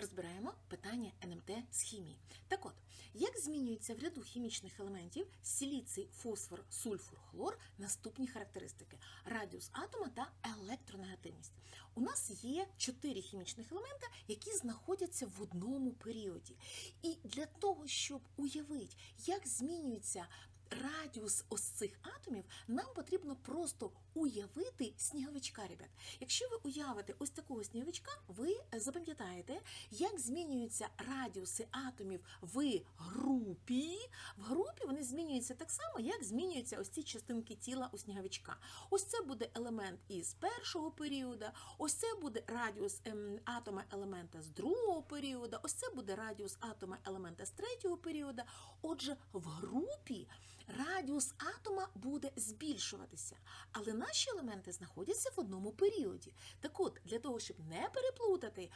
Розбираємо питання НМТ з хімії. Так от, як змінюються в ряду хімічних елементів силіцій, фосфор, сульфур, хлор наступні характеристики: радіус атома та електронегативність. У нас є чотири хімічних елемента, які знаходяться в одному періоді. І для того, щоб уявити, як змінюється радіус ось цих атомів, нам потрібно просто уявити сніговичка, ребят. Якщо ви уявите ось такого сніговичка, ви е, запам'ятаєте, як змінюються радіуси атомів в групі. В групі вони змінюються так само, як змінюються ось ці частинки тіла у сніговичка. Ось це буде елемент із першого періоду, ось це буде радіус ем, атома елемента з другого періоду, ось це буде радіус атома елемента з третього періоду. Отже, в групі радіус атома буде збільшуватися, але наші елементи знаходяться в одному періоді. Так от, для того, щоб не переплутати,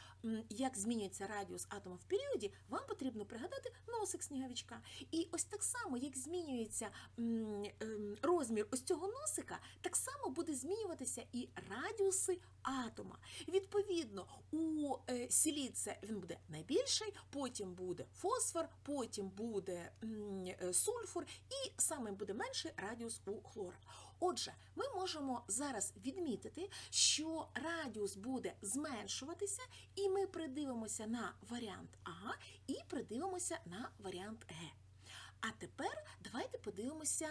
як змінюється радіус атома в періоді, вам потрібно пригадати носик сніговичка. І ось так само, як змінюється ем, розмір ось цього носика, так само буде змінюватися і радіуси атома. Відповідно, у е, сіліце він буде найбільший, потім буде фосфор, потім буде е, сульфур, і саме буде менший радіус у хлора. Отже, ми можемо зараз відмітити, що радіус буде зменшуватися, і ми придивимося на варіант А і придивимося на варіант Г. А тепер давайте подивимося,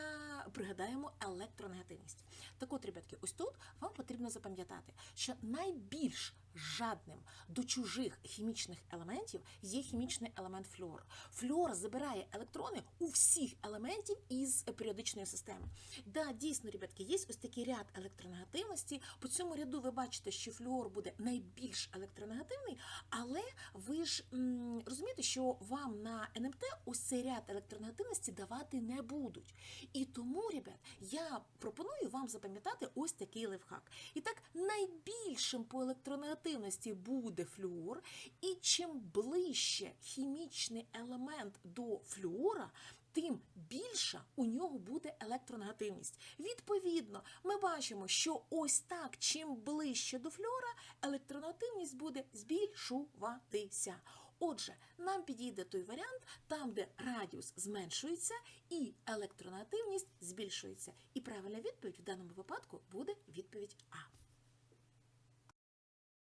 пригадаємо електронегативність. Так от, ребятки, ось тут вам потрібно запам'ятати, що найбільш жадним до чужих хімічних елементів є хімічний елемент флюор. Флюор забирає електрони у всіх елементів із періодичної системи. Да, дійсно, ребятки, є ось такий ряд електронегативності. По цьому ряду ви бачите, що флюор буде найбільш електронегативний, але ви ж м, розумієте, що вам на НМТ ось цей ряд електронегативності давати не будуть. І тому, ребят, я пропоную вам запам'ятати ось такий лайфхак. І так, найбільшим по електронегативності буде флюор, і чим ближче хімічний елемент до флюора, тим більша у нього буде електронегативність. Відповідно, ми бачимо, що ось так, чим ближче до флюора, електронегативність буде збільшуватися. Отже, нам підійде той варіант, там, де радіус зменшується і електронегативність збільшується. І правильна відповідь в даному випадку буде відповідь А.